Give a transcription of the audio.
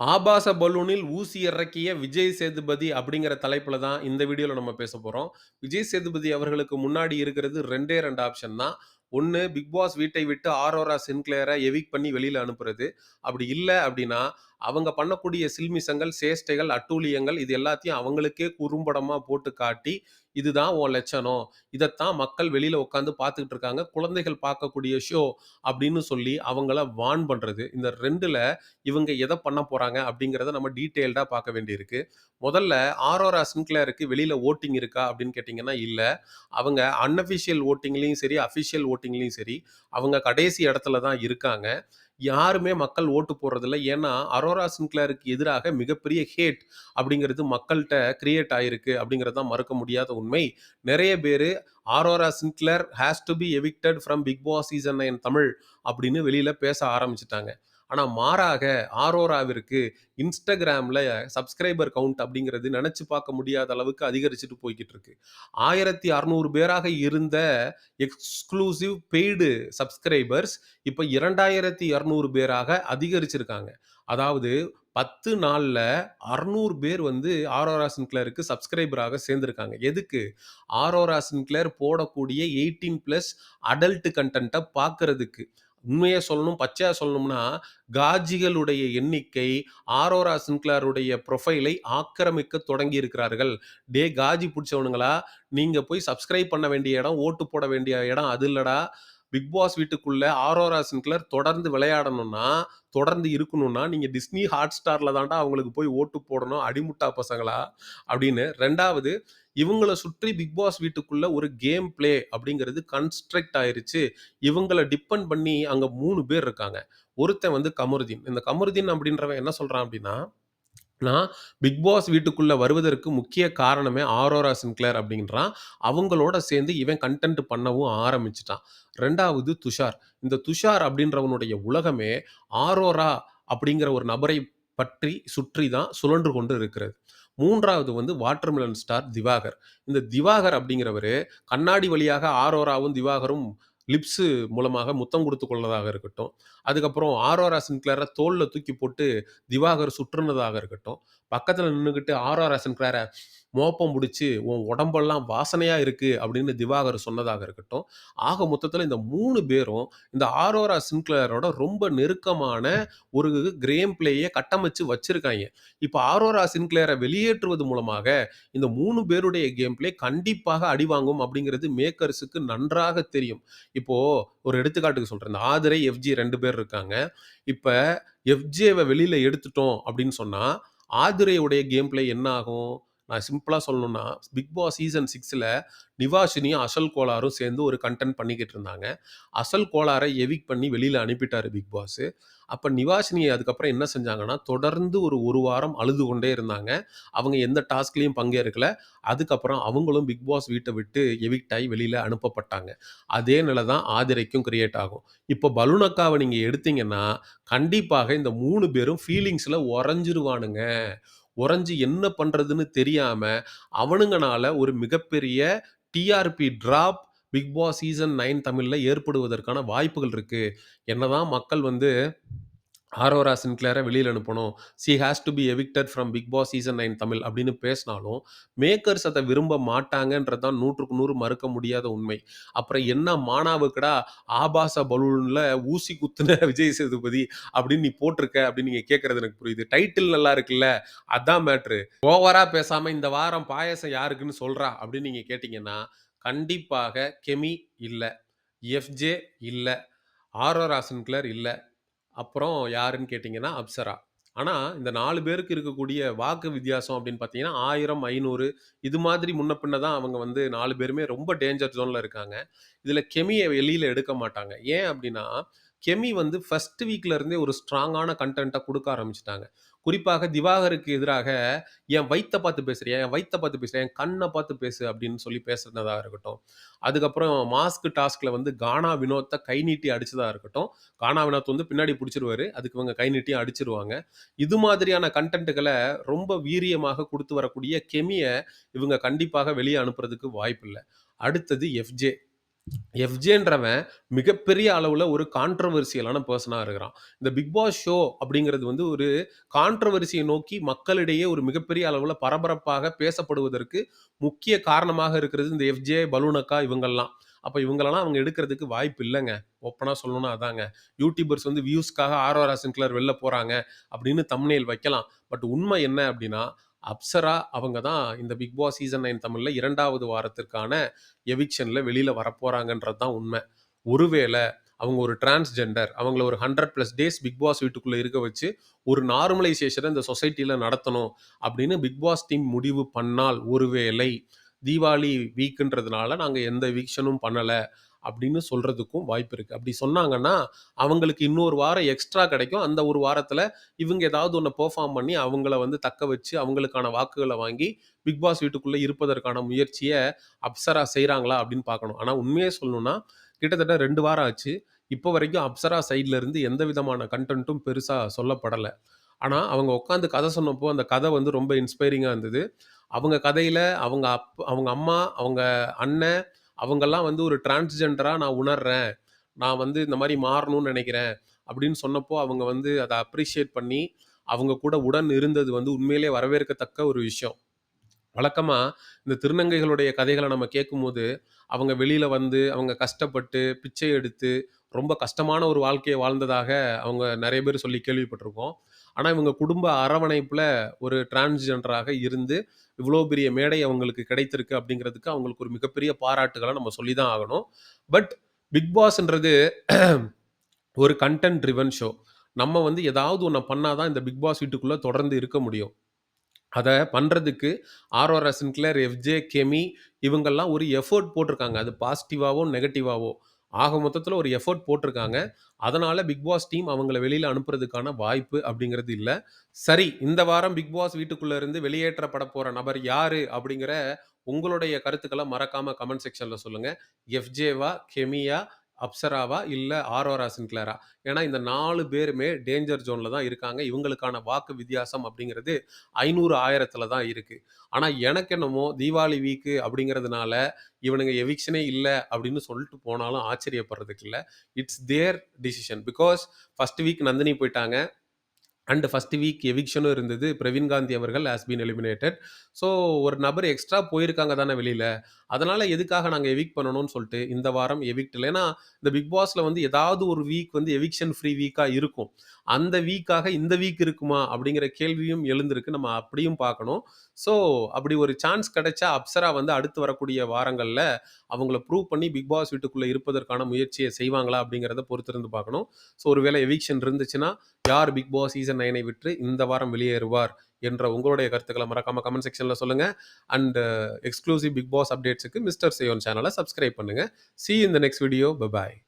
ஆபாச பலூனில் ஊசி இறக்கிய விஜய் சேதுபதி அப்படிங்கிற தலைப்பில் தான் இந்த வீடியோவில் நம்ம பேச போகிறோம் விஜய் சேதுபதி அவர்களுக்கு முன்னாடி இருக்கிறது 2டே 2 ஆப்ஷன் தான். ஒன்று பிக் பாஸ் வீட்டை விட்டு ஆரோரா சின்க்ளேரை எவிக் பண்ணி வெளியில் அனுப்புறது. அப்படி இல்லை அப்படின்னா, அவங்க பண்ணக்கூடிய சில்மிசங்கள் சேஷ்டைகள், அட்டூழியங்கள் இது எல்லாத்தையும் அவங்களுக்கே குறும்படமாக போட்டு காட்டி, இதுதான் உன் லட்சணம். இதைத்தான் மக்கள் வெளியில் உட்காந்து பார்த்துக்கிட்டு இருக்காங்க. குழந்தைகள் பார்க்கக்கூடிய ஷோ அப்படின்னு சொல்லி அவங்கள வான் பண்ணுறது இந்த ரெண்டில் இவங்க எதை பண்ண போகிறாங்க அப்படிங்கிறத நம்ம டீட்டெயில்டாக பார்க்க வேண்டியிருக்கு. முதல்ல ஆரோரா சின்க்ளேருக்கு வெளியில் ஓட்டிங் இருக்கா அப்படின்னு கேட்டிங்கன்னா இல்லை அவங்க அன்அஃபிஷியல் ஓட்டிங்லேயும் சரி, அஃபிஷியல் ஓட்டிங்லேயும் சரி, அவங்க கடைசி இடத்துல தான் இருக்காங்க. யாருமே மக்கள் ஓட்டு போடுறதில்ல. ஏன்னா, அரோரா சின்க்ளேருக்கு எதிராக மிகப்பெரிய ஹேட் அப்படிங்கிறது மக்கள்கிட்ட கிரியேட் ஆயிருக்கு அப்படிங்கிறது தான் மறுக்க முடியாத உண்மை. நிறைய பேர் Aurora Sinclair has to be evicted from big boss season nine Tamil அப்படின்னு வெளியில் பேச ஆரம்பிச்சிட்டாங்க ஆனால் மாறாக ஆரோராவிற்கு இன்ஸ்டாகிராமில் சப்ஸ்கிரைபர் கவுண்ட் அப்படிங்கிறது நினச்சி பார்க்க முடியாத அளவுக்கு அதிகரிச்சுட்டு போய்கிட்டு இருக்கு. 1600 பேராக இருந்த எக்ஸ்க்ளூசிவ் பெய்டு சப்ஸ்கிரைபர்ஸ் இப்ப 2200 பேராக அதிகரிச்சிருக்காங்க. அதாவது பத்து நாளில் அறுநூறு பேர் வந்து ஆரோரா சின்க்ளேருக்கு சப்ஸ்கிரைபராக சேர்ந்துருக்காங்க எதுக்கு? ஆரோரா சின்க்ளேர் போடக்கூடிய 18+ அடல்ட் கண்டென்ட்டை பார்க்கறதுக்கு. உண்மையை சொல்லணும், பச்சையாக சொல்லணும்னா, காஜிகளுடைய எண்ணிக்கை ஆரோரா சின்க்ளாருடைய ப்ரொஃபைலை ஆக்கிரமிக்க தொடங்கி இருக்கிறார்கள். டே காஜி பிடிச்சவனுங்களா நீங்கள் போய் சப்ஸ்கிரைப் பண்ண வேண்டிய இடம், ஓட்டு போட வேண்டிய இடம் அது இல்லடா. பிக் பாஸ் வீட்டுக்குள்ள ஆரோரா சின்க்ளர் தொடர்ந்து விளையாடணும்னா, தொடர்ந்து இருக்கணும்னா, நீங்க டிஸ்னி ஹாட்ஸ்டார்ல தாண்டா அவங்களுக்கு போய் ஓட்டு போடணும். அடிமுட்டா பசங்களா அப்படின்னு. ரெண்டாவது இவங்களை சுற்றி பிக் பாஸ் வீட்டுக்குள்ள ஒரு கேம் பிளே அப்படிங்கிறது கன்ஸ்ட்ரக்ட் ஆயிருச்சு. இவங்களை டிபெண்ட் பண்ணி அங்க மூணு பேர் இருக்காங்க. ஒருத்தன் வந்து கமருதீன். இந்த கமருதீன் அப்படின்றவன் என்ன சொல்றான் அப்படின்னா, நான் பிக் பாஸ் வீட்டுக்குள்ளே வருவதற்கு முக்கிய காரணமே ஆரோரா சின்க்ளேர் அப்படின்றான். அவங்களோட சேர்ந்து இவன் கன்டென்ட் பண்ணவும் ஆரம்பிச்சிட்டான் ரெண்டாவது துஷார். இந்த துஷார் அப்படின்றவனுடைய உலகமே ஆரோரா அப்படிங்கிற ஒரு நபரை பற்றி சுற்றி தான் சுழன்று கொண்டு இருக்கிறது. மூன்றாவது வந்து வாட்டர்மெலன் ஸ்டார் திவாகர். இந்த திவாகர் அப்படிங்கிறவரு கண்ணாடி வழியாக ஆரோராவும், திவாகரும் லிப்ஸு மூலமாக முத்தம் கொடுத்து கொள்ளதாக இருக்கட்டும். அதுக்கப்புறம் ஆரோரா சின்க்ளேர தோலில் தூக்கி போட்டு திவாகர் சுற்றுனதாக இருக்கட்டும். பக்கத்தில் நின்றுக்கிட்டு ஆரோரா சின்க்ளேர மோப்பம் பிடிச்சி "உன் உடம்பெல்லாம் வாசனையாக இருக்குது அப்படின்னு திவாகர் சொன்னதாக இருக்கட்டும். ஆக மொத்தத்தில் இந்த மூணு பேரும் இந்த ஆரோரா சின்க்ளேரோட ரொம்ப நெருக்கமான ஒரு கிரேம் பிளேயை கட்டமைச்சு வச்சுருக்காங்க இப்போ ஆரோரா சின்க்ளேரை வெளியேற்றுவது மூலமாக இந்த மூணு பேருடைய கேம் பிளே கண்டிப்பாக அடிவாங்கும் அப்படிங்கிறது மேக்கர்ஸுக்கு நன்றாக தெரியும். இப்போது ஒரு எடுத்துக்காட்டுக்கு சொல்கிறேன் இந்த ஆதிரை, எஃப்ஜி ரெண்டு பேர் இருக்காங்க. இப்போ எஃப்ஜேவை வெளியில் எடுத்துட்டோம் அப்படின்னு சொன்னால் ஆதிரையுடைய கேம் பிளே என்ன ஆகும்? நான் சிம்பிளாக சொல்லணும்னா, பிக் பாஸ் சீசன் சிக்ஸில் நிவாஷினியும், அசல் கோளாரும் சேர்ந்து ஒரு கன்டென்ட் பண்ணிக்கிட்டு இருந்தாங்க. அசல் கோளாரை எவிக் பண்ணி வெளியில் அனுப்பிட்டாரு பிக் பாஸ். அப்போ நிவாஷினி அதுக்கப்புறம் என்ன செஞ்சாங்கன்னா, தொடர்ந்து ஒரு ஒரு வாரம் அழுது கொண்டே இருந்தாங்க. அவங்க எந்த டாஸ்க்லேயும் பங்கேற்கல. அதுக்கப்புறம் அவங்களும் பிக் பாஸ் வீட்டை விட்டு எவிக்ட் ஆகி வெளியில் அனுப்பப்பட்டாங்க. அதே நிலை தான் ஆதிரைக்கும் கிரியேட் ஆகும். இப்போ பலூனக்காவை நீங்கள் எடுத்தீங்கன்னா, கண்டிப்பாக இந்த மூணு பேரும் ஃபீலிங்ஸில் உறைஞ்சிருவானுங்க. உறைஞ்சி என்ன பண்ணுறதுன்னு தெரியாமல் அவனுங்கனால ஒரு மிகப்பெரிய TRP drop big boss season nine தமிழில் ஏற்படுவதற்கான வாய்ப்புகள் இருக்கு. என்னதான் மக்கள் வந்து ஆரோரா சின்க்ளேரை வெளியில் அனுப்பணும். She has to be evicted from big boss season nine Tamil அப்படின்னு பேசினாலும், மேக்கர்ஸ் அதை விரும்ப மாட்டாங்கன்றது தான் 100க்கு 100 மறுக்க முடியாத உண்மை. அப்புறம் என்ன மானாவுக்கடா ஆபாச பலூனில் ஊசி குத்துன விஜய் சேதுபதி அப்படின்னு நீ போட்டிருக்க அப்படின்னு நீங்கள் கேட்கறது எனக்கு புரியுது. டைட்டில் நல்லா இருக்குல்ல, அதான் மேட்ரு. ஓவராக பேசாமல் இந்த வாரம் பாயாசம் யாருக்குன்னு சொல்கிறா அப்படின்னு நீங்கள் கேட்டிங்கன்னா கண்டிப்பாக கெமி இல்லை எஃப்ஜே இல்லை ஆரோரா சின்க்ளர் இல்லை அப்புறம் யாருன்னு கேட்டிங்கன்னா அப்சரா. ஆனால் இந்த 4 பேருக்கு இருக்கக்கூடிய வாக்கு வித்தியாசம் அப்படின்னு பார்த்தீங்கன்னா, 1000, 500 இது மாதிரி முன்ன பின்ன தான் அவங்க வந்து 4 பேருமே ரொம்ப டேஞ்சர் ஜோன்ல இருக்காங்க. இதில் கெமிய வெளியில எடுக்க மாட்டாங்க. ஏன் அப்படின்னா, கெமி வந்து ஃபர்ஸ்ட் வீக்ல இருந்தே ஒரு ஸ்ட்ராங்கான கன்டென்ட்ட குடுக்க ஆரம்பிச்சுட்டாங்க. குறிப்பாக திவாகருக்கு எதிராக, "என் வயிற்ற பார்த்து பேசுறியா? என் வயிற்ற பார்த்து பேசுறியா? என் கண்ணை பார்த்து பேசு" அப்படின்னு சொல்லி பேசுனதாக இருக்கட்டும். அதுக்கப்புறம் மாஸ்க் டாஸ்க்ல வந்து கானா வினோத்தை கை நீட்டி அடிச்சதா இருக்கட்டும். கானா வினோத் வந்து பின்னாடி பிடிச்சிருவாரு அதுக்கு இவங்க கை நீட்டி அடிச்சிருவாங்க. இது மாதிரியான கண்டென்ட்டுகளை ரொம்ப வீரியமாக கொடுத்து வரக்கூடிய கெமியை இவங்க கண்டிப்பாக வெளியே அனுப்புறதுக்கு வாய்ப்பில்ல. அடுத்தது எஃப்ஜே. எஃப்ஜேன்றவன் மிகப்பெரிய அளவில் ஒரு கான்ட்ரவர்சியலான பர்சனாக இருக்கிறான். இந்த பிக் பாஸ் ஷோ அப்படிங்கிறது வந்து ஒரு கான்ட்ரவர்சியை நோக்கி மக்களிடையே ஒரு மிகப்பெரிய அளவில் பரபரப்பாக பேசப்படுவதற்கு முக்கிய காரணமாக இருக்கிறது இந்த எஃப்ஜே, பலூனக்கா இவங்கெல்லாம் அப்போ இவங்களெல்லாம் அவங்க எடுக்கிறதுக்கு வாய்ப்பு இல்லைங்க ஓப்பனாக சொல்லணும்னா அதாங்க. யூடியூபர்ஸ் வந்து வியூஸ்க்காக ஆரோரா சின்க்ளர் வெளில போகிறாங்க அப்படின்னு தம்னேல் வைக்கலாம். பட் உண்மை என்ன அப்படின்னா, அப்சரா அவங்க தான் இந்த பிக் பாஸ் சீசன் நைன் தமிழில் இரண்டாவது வாரத்திற்கான எவிக்ஷனில் வெளியில் வரப்போகிறாங்கன்றது தான் உண்மை. ஒருவேளை அவங்க ஒரு டிரான்ஸ்ஜெண்டர் அவங்கள ஒரு 100+ டேஸ் பிக் பாஸ் வீட்டுக்குள்ளே இருக்க வச்சு, ஒரு நார்மலைசேஷனை இந்த சொசைட்டியில் நடத்தணும் அப்படின்னு பிக் பாஸ் டீம் முடிவு பண்ணால், ஒருவேளை தீபாவளி வீக்குன்றதுனால நாங்கள் எந்த வீக்ஷனும் பண்ணலை அப்படின்னு சொல்கிறதுக்கும் வாய்ப்பு இருக்குது அப்படி சொன்னாங்கன்னா, அவங்களுக்கு இன்னொரு வாரம் எக்ஸ்ட்ரா கிடைக்கும். அந்த ஒரு வாரத்தில் இவங்க ஏதாவது ஒன்று பெர்ஃபார்ம் பண்ணி அவங்கள வந்து தக்க வச்சு, அவங்களுக்கான வாக்குகளை வாங்கி பிக் பாஸ் வீட்டுக்குள்ளே இருப்பதற்கான முயற்சியை அப்சரா செய்கிறாங்களா அப்படின்னு பார்க்கணும். ஆனால் உண்மையே சொல்லணும்னா, கிட்டத்தட்ட ரெண்டு வாரம் ஆச்சு. இப்போ வரைக்கும் அப்சரா சைட்லேருந்து எந்த விதமான கன்டென்ட்டும் பெருசாக சொல்லப்படலை ஆனால் அவங்க உட்காந்து கதை சொன்னப்போ, அந்த கதை வந்து ரொம்ப இன்ஸ்பைரிங்காக இருந்தது. அவங்க கதையில் அவங்க அப் அவங்க அம்மா, அவங்க அண்ணன் அவங்கெல்லாம் வந்து ஒரு டிரான்ஸ்ஜெண்டராக நான் உணர்றேன். நான் வந்து இந்த மாதிரி மாறணும்னு நினைக்கிறேன் அப்படின்னு சொன்னப்போ, அவங்க வந்து அதை அப்ரிஷியேட் பண்ணி, அவங்க கூட உடன் இருந்தது வந்து உண்மையிலே வரவேற்கத்தக்க ஒரு விஷயம். வழக்கமாக இந்த திருநங்கைகளுடைய கதைகளை நம்ம கேட்கும்போது, அவங்க வெளியில் வந்து, அவங்க கஷ்டப்பட்டு, பிச்சை எடுத்து, ரொம்ப கஷ்டமான ஒரு வாழ்க்கையை வாழ்ந்ததாக அவங்க நிறைய பேர் சொல்லி கேள்விப்பட்டிருக்கோம். ஆனால் இவங்க குடும்ப அரவணைப்பில் ஒரு டிரான்ஸ்ஜெண்டராக இருந்து, இவ்வளோ பெரிய மேடை அவங்களுக்கு கிடைத்திருக்கு அப்படிங்கிறதுக்கு அவங்களுக்கு ஒரு மிகப்பெரிய பாராட்டுகளை நம்ம சொல்லி தான் ஆகணும். பட் பிக் பாஸ்ன்றது ஒரு கன்டென்ட் ட்ரிவன் ஷோ. நம்ம வந்து ஏதாவது ஒன்று பண்ணால் தான் இந்த பிக் பாஸ் வீட்டுக்குள்ளே தொடர்ந்து இருக்க முடியும். அதை பண்ணுறதுக்கு ஆர்ஓஆர் சின்க்ளர் எஃப்ஜே, கெமி இவங்கெல்லாம் ஒரு எஃபோர்ட் போட்டிருக்காங்க. அது பாசிட்டிவாகவோ நெகட்டிவாகவோ ஆக மொத்தத்தில் ஒரு எஃபோர்ட் போட்டிருக்காங்க. அதனால் பிக் பாஸ் டீம் அவங்கள வெளியில் அனுப்புறதுக்கான வாய்ப்பு அப்படிங்கிறது இல்லை சரி, இந்த வாரம் பிக் பாஸ் வீட்டுக்குள்ள இருந்து வெளியேற்றப்பட போகிற நபர் யார் அப்படிங்கிற உங்களுடைய கருத்துக்களை மறக்காமல் கமெண்ட் செக்ஷனில் சொல்லுங்கள் எஃப்ஜேவா? கெமியா? அப்சராவா? இல்லை ஆரோரா சின்க்ளேரா? ஏன்னா இந்த நாலு பேருமே டேஞ்சர் ஜோனில் தான் இருக்காங்க. இவங்களுக்கான வாக்கு வித்தியாசம் அப்படிங்கிறது 500, 1000த்துல தான் இருக்குது ஆனால் எனக்கு என்னமோ தீபாவளி வீக்கு அப்படிங்கிறதுனால, இவனுங்க எவிக்ஷனே இல்லை அப்படின்னு சொல்லிட்டு போனாலும் ஆச்சரியப்படுறதுக்கு இல்லை it's their decision. Because first week Nandini போயிட்டாங்க அண்ட் ஃபர்ஸ்ட் வீக் எவிக்ஷனும் இருந்தது. பிரவீன் காந்தி அவர்கள் ஹாஸ் பீன் எலிமினேட்டட். ஸோ ஒரு நபர் எக்ஸ்ட்ரா போயிருக்காங்க தானே வெளியில் அதனால் எதுக்காக நாங்கள் எவிக் பண்ணணும்னு சொல்லிட்டு இந்த வாரம் எவிக்ட் ஏன்னா இந்த பிக் பாஸில் வந்து ஏதாவது ஒரு வீக் வந்து எவிக்ஷன் ஃப்ரீ வீக்காக இருக்கும். அந்த வீக்காக இந்த வீக் இருக்குமா? அப்படிங்கிற கேள்வியும் எழுந்திருக்கு. நம்ம அப்படியும் பார்க்கணும். ஸோ அப்படி ஒரு சான்ஸ் கிடைச்சா அப்சரா வந்து அடுத்து வரக்கூடிய வாரங்களில் அவங்கள ப்ரூவ் பண்ணி பிக் பாஸ் வீட்டுக்குள்ளே இருப்பதற்கான முயற்சியை செய்வாங்களா? அப்படிங்கிறத பொறுத்திருந்து பார்க்கணும். ஸோ ஒருவேளை எவிக்ஷன் இருந்துச்சுன்னா, யார் பிக் பாஸ் சீசன் 9ஐ விட்டு இந்த வாரம் வெளியேறுவார்? என்ற உங்களுடைய கருத்துக்களை மறக்காம கமெண்ட் செக்ஷன்ல சொல்லுங்க. அண்ட் எக்ஸ்க்ளூசிவ் பிக் பாஸ் அப்டேட்ஸ்க்கு மிஸ்டர் சேயோன் சேனலை சப்ஸ்கிரைப் பண்ணுங்க. சி இந்த நெக்ஸ்ட் வீடியோ. பபாய்